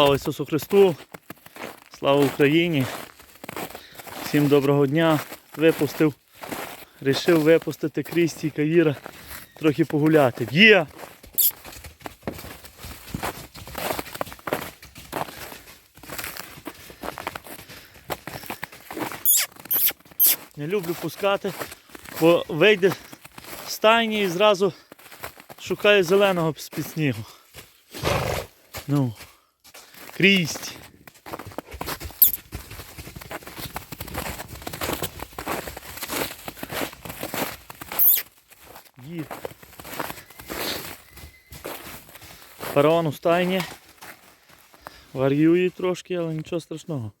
Слава Ісусу Христу! Слава Україні! Всім доброго дня! Випустив, рішив випустити Крісті і Каїра трохи погуляти. Є! Не люблю пускати, бо вийде з стайні і зразу шукає зеленого з-під снігу. Ну, крість. Є. Фараон у стайні. Варює трошки, але нічого страшного.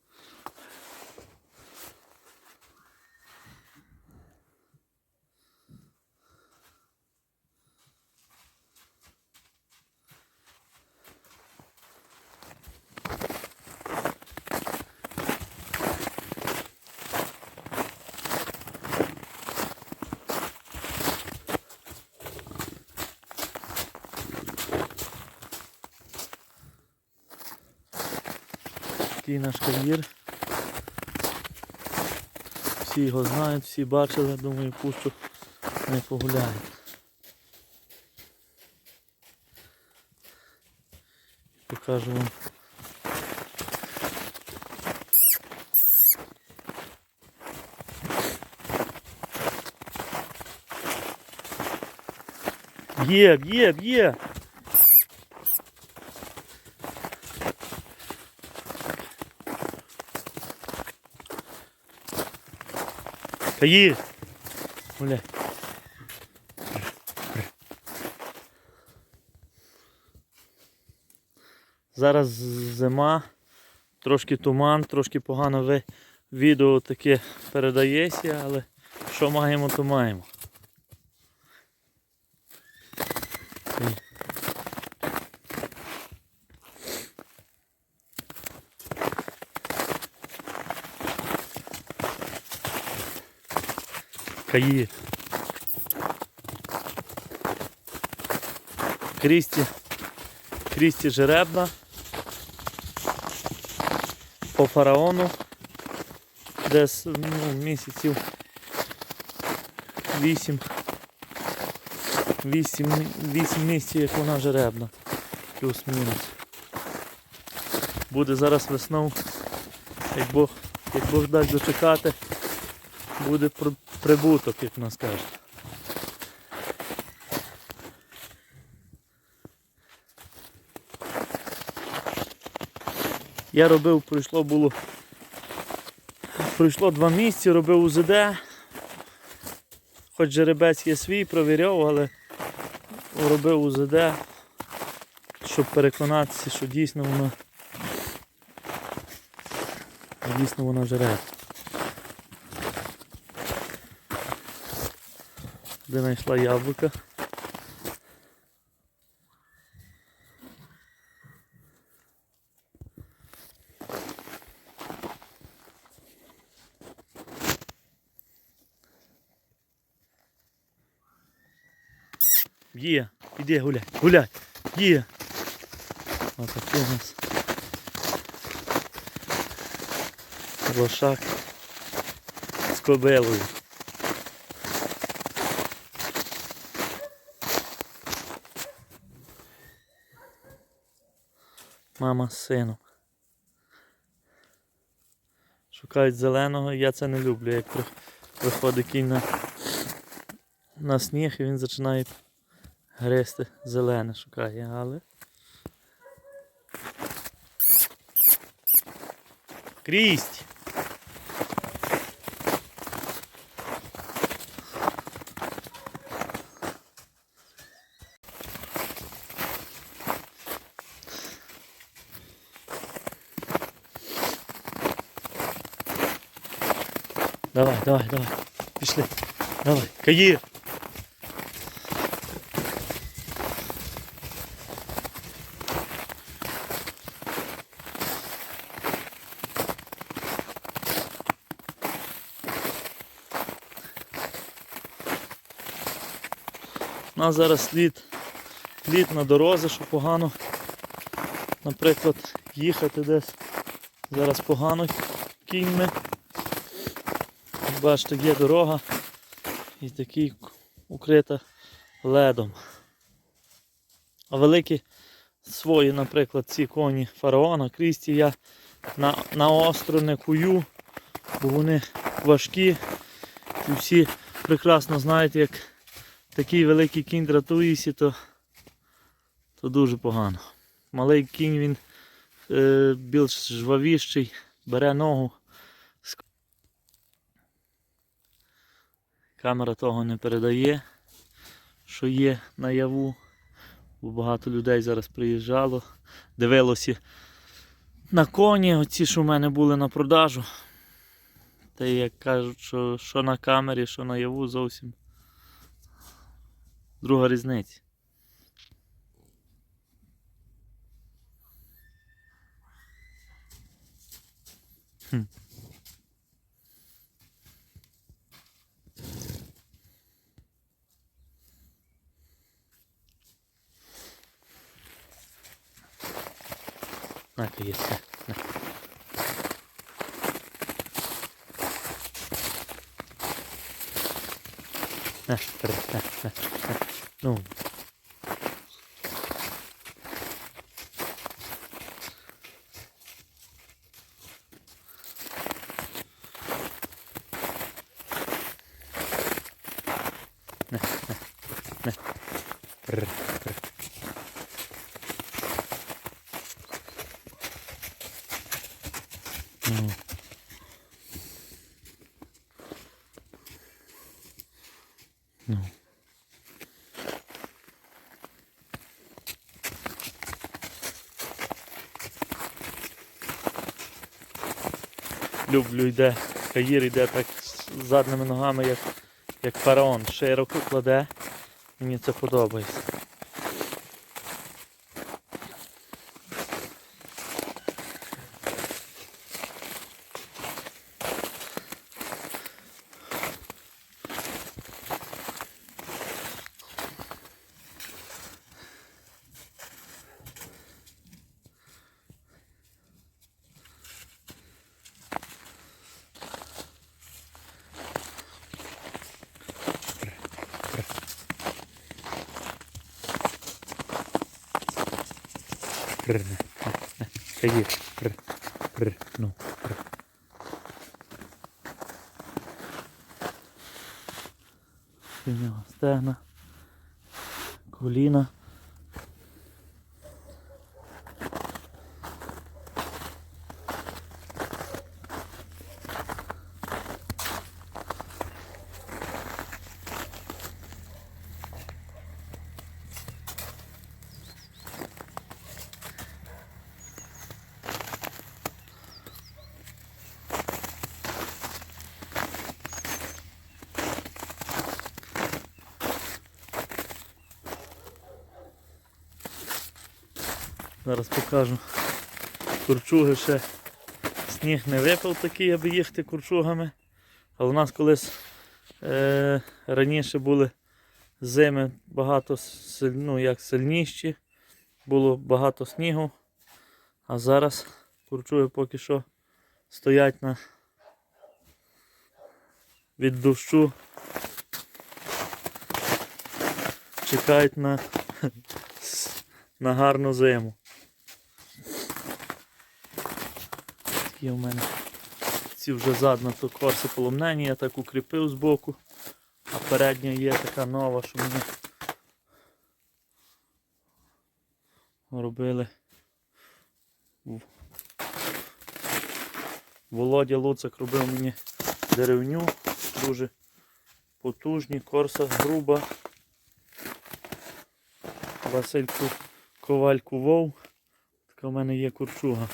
Такий наш кар'єр. Всі його знають, всі бачили, думаю, пущу не погуляють. Покажу вам. Є, є, є! Та є! Бля. Зараз зима, трошки туман, трошки погано ви відео таке передається, але що маємо, то маємо. Каї. Крісті. Крісті жеребна. По фараону. Десь ну, місяців 8. 8, 8 місяців, як вона жеребна. Плюс-мінус. Буде зараз весною. Як Бог, як Бог дасть дочекати, буде прибуток, як нас кажуть. Я робив, пройшло було. Пройшло два місяці, робив УЗД. Хоч жеребець є свій, провіряв, але робив УЗД, щоб переконатися, що дійсно воно дійсно воно жереб. Де знайшла яблука. Є, іди гуляй, гуляй, є. Отакий у нас лошак з кобилою. Мама з сином. Шукають зеленого, я це не люблю, як приходить кінь на, на сніг і він починає гристи зелене шукає, але. Крість! Давай, давай, давай. Пішли. Давай. Каїр. У нас зараз слід, слід на дорозі, що погано наприклад, їхати десь зараз погано кіньми. Бачите, є дорога і такий укрита ледом. А великі свої, наприклад, ці коні фараона, Крісті я на, на остро не кую, бо вони важкі. І всі прекрасно знають, як такий великий кінь дратується, то, то дуже погано. Малий кінь він е, більш жвавіший, бере ногу. Камера того не передає, що є наяву. Бо багато людей зараз приїжджало, дивилося на коні, оці, що в мене були на продажу. Та як кажуть, що, що на камері, що наяву зовсім друга різниця. Хм. На-ка є все. На. Ну. На, на, на. Бери, бери. Ну. Ну. Люблю йде, каїр йде так з задними ногами, як, як фараон. Широко кладе. Мені це подобається. Кр. Каїр. Кр, кр, ну, кр. У нього стегна, коліна. Зараз покажу. Курчуги ще сніг не випав такий, аби їхати курчугами. Але у нас колись е, раніше були зими багато ну, як сильніші, було багато снігу. А зараз курчуги поки що стоять на від дощу. Чекають на, на гарну зиму. Такі у мене ці вже задна то корси поломнені, я так укріпив збоку, а передня є така нова, що мені робили. Володя Луцак робив мені деревню, дуже потужні, корса груба. Василь Ку- Коваль кувов. Така в мене є курчуга.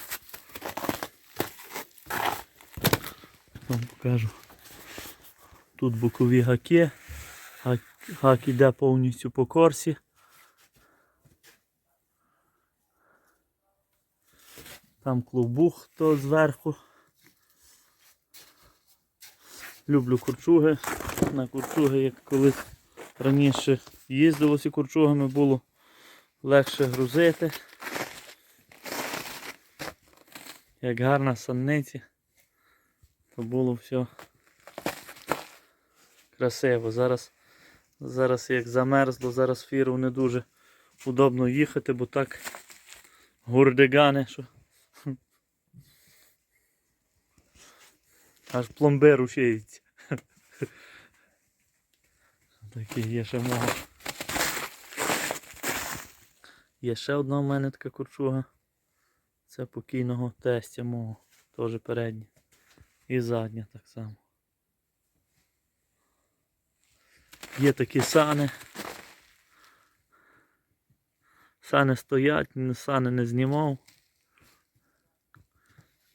Вам покажу. Тут бокові гаки. Гак, гак іде повністю по корсі. Там клубух то зверху. Люблю курчуги. На курчуги, як колись раніше їздилося курчугами, було легше грузити. як гарна санниці, то було все красиво. Зараз, зараз як замерзло, зараз фіру не дуже удобно їхати, бо так гурдигани, що аж пломбир ушиється. Такий є ще мого. Є ще одна в мене така курчуга. Це покійного тестя мого. Теж передня. І задня так само. Є такі сани. Сани стоять, сани не знімав.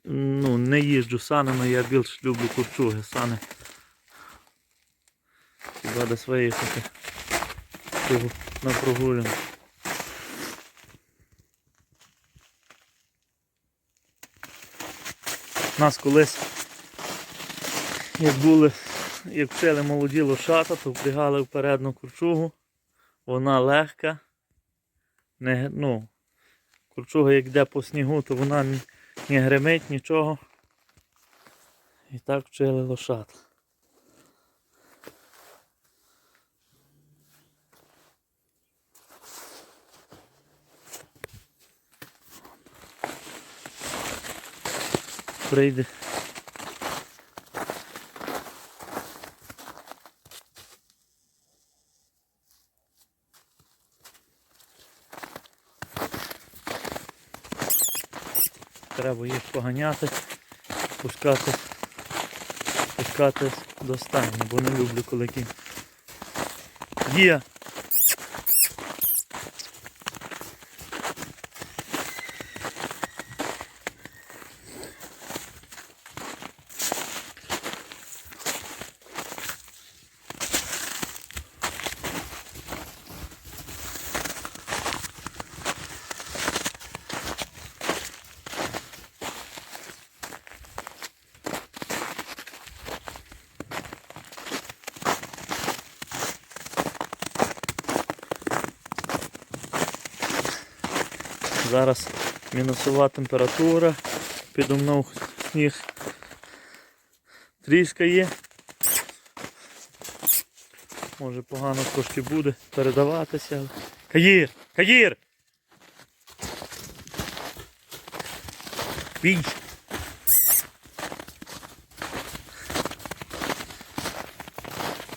Ну, не їжджу санами, я більш люблю курчуги, сани. Хіба десь виїхати на прогулянку. Нас колись, як були, як вчили молоді лошата, то впрягали в передну курчугу. Вона легка. Не, ну, курчуга як йде по снігу, то вона не, не гримить нічого. І так вчили лошат. Прийде. Треба їх поганяти, пускати, пускати до стайні, бо не люблю коли кінь. Є! Зараз мінусова температура, підо мною сніг тріскає. Може погано трошки буде передаватися. Каїр! Каїр! Бій!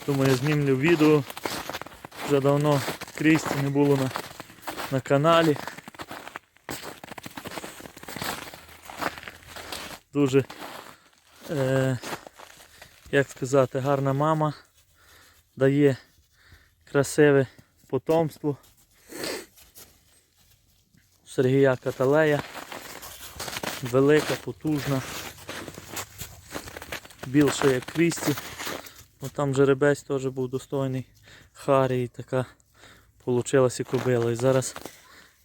Думаю, знімлю відео. Вже давно Крісті не було на, на каналі. Дуже, е, як сказати, гарна мама. Дає красиве потомство. Сергія Каталея. Велика, потужна. Більша як Крісті. Ну, там жеребець теж був достойний. Харі і така получилася кобила. І зараз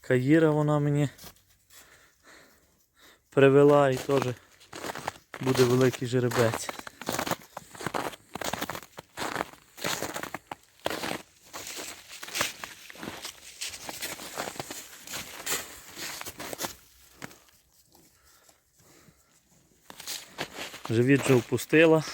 Каїра вона мені привела і теж буде великий жеребець. Живіт вже впустила.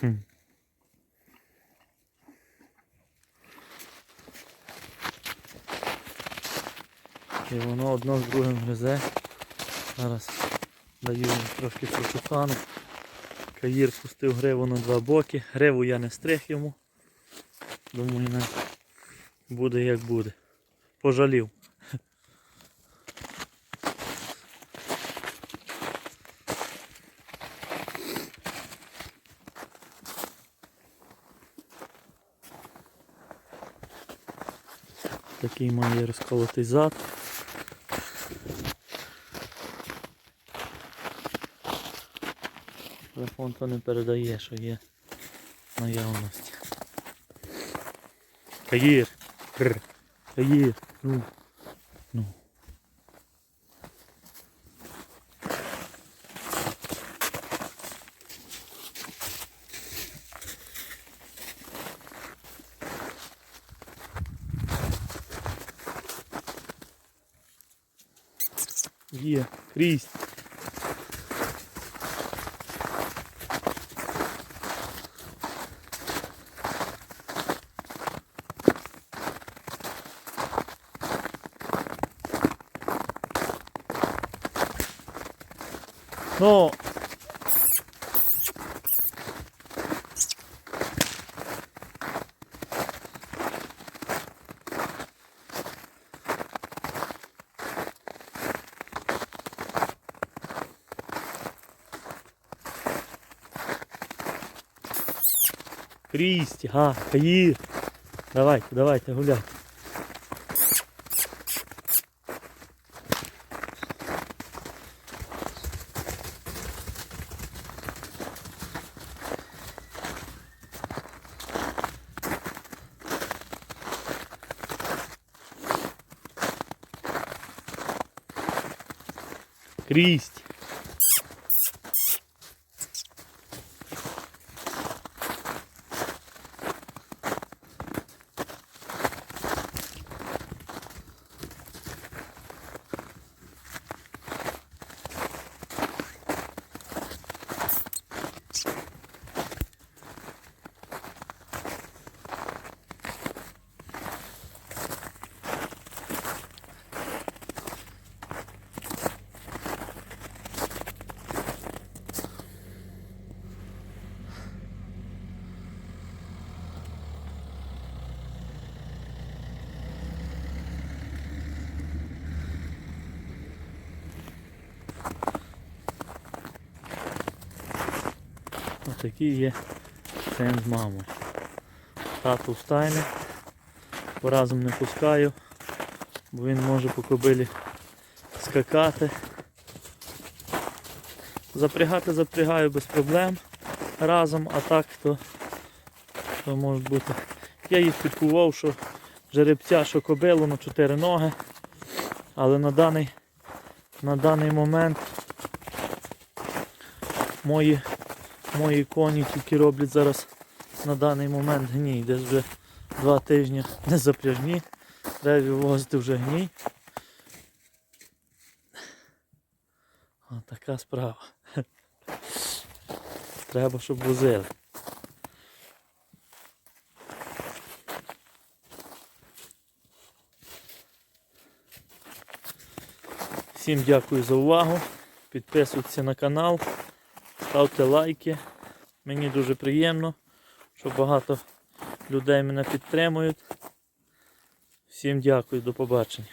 Хм. І воно одно з гризе. Зараз даю їм трошки протухану. Каїр пустив гриву на два боки. Гриву я не стриг йому. Думаю, не буде як буде. Пожалів. Такий має розколотий зад. Телефон то не передає, що є наявності. Каїр! Каїр! Ну! Ну! Є, крізь! Ну, Крісті, га, є. Давайте, давайте, гуляйте. Крість. Отакий є син з мамою. Тату в стайні. Поразом не пускаю, бо він може по кобилі скакати. Запрягати запрягаю без проблем разом, а так то, то може бути. Я їх підкував, що жеребця, що кобилу на чотири ноги, але на даний, на даний момент мої Мої коні тільки роблять зараз на даний момент гній. Десь вже два тижні не запряжні. Треба вивозити вже гній. О, така справа. Треба, щоб возили. Всім дякую за увагу. Підписуйтесь на канал. Ставте лайки. Мені дуже приємно, що багато людей мене підтримують. Всім дякую, до побачення.